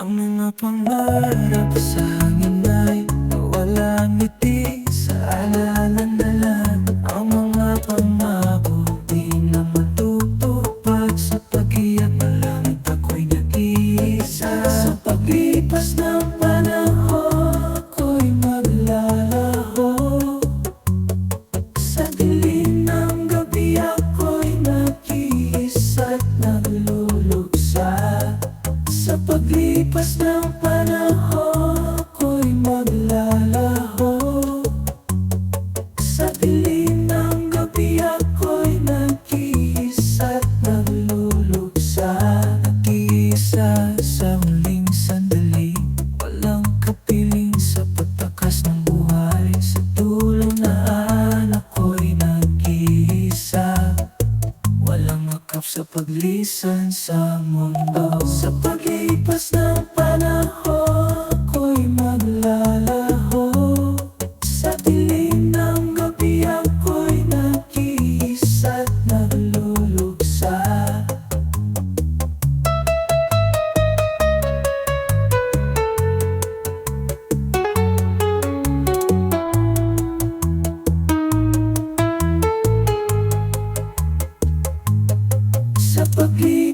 Ang mga pangarap sa hangin ay Nawala ngiti sa alalan-dalan Ang mga pangarap Keep no. Sa paglisan sa mundo Sa paglipas ng panahon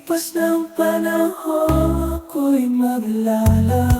Pagkalipas ng panahon ako'y maglalaman